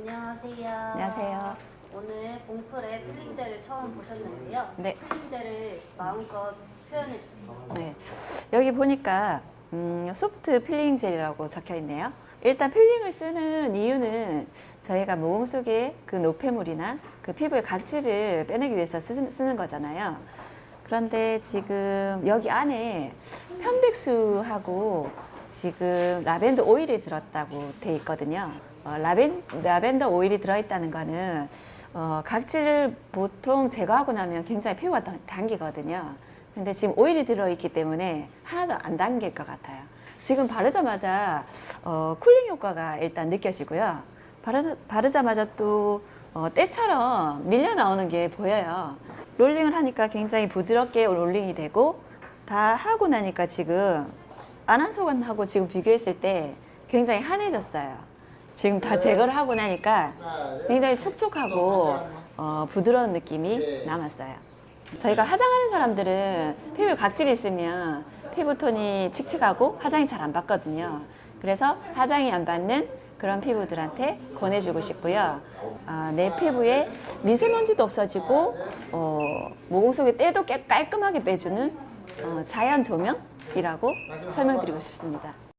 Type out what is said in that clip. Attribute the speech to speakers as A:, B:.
A: 안녕하세요.
B: 안녕하세요.
A: 오늘 봉풀의 필링젤을 처음 보셨는데요.
B: 네.
A: 필링젤을 마음껏 표현해 주세요.
B: 네. 여기 보니까 음, 소프트 필링 젤이라고 적혀 있네요. 일단 필링을 쓰는 이유는 저희가 모공 속에 그 노폐물이나 그 피부의 각질을 빼내기 위해서 쓰, 쓰는 거잖아요. 그런데 지금 여기 안에 편백수하고 지금 라벤더 오일이 들었다고 돼 있거든요. 어, 라벤, 라벤더 오일이 들어있다는 거는 어, 각질을 보통 제거하고 나면 굉장히 피부가 더 당기거든요. 근데 지금 오일이 들어있기 때문에 하나도 안 당길 것 같아요. 지금 바르자마자 어, 쿨링 효과가 일단 느껴지고요. 바르, 바르자마자 또 어, 때처럼 밀려 나오는 게 보여요. 롤링을 하니까 굉장히 부드럽게 롤링이 되고 다 하고 나니까 지금 안한소관하고 지금 비교했을 때 굉장히 환해졌어요. 지금 다 제거를 하고 나니까 굉장히 촉촉하고 어, 부드러운 느낌이 남았어요. 저희가 화장하는 사람들은 피부 각질이 있으면 피부톤이 칙칙하고 화장이 잘 안 받거든요. 그래서 화장이 안 받는 그런 피부들한테 권해주고 싶고요. 아, 내 피부에 미세먼지도 없어지고 어, 모공 속의 때도 깨- 깔끔하게 빼주는 어, 자연 조명 이라고 설명드리고 싶습니다.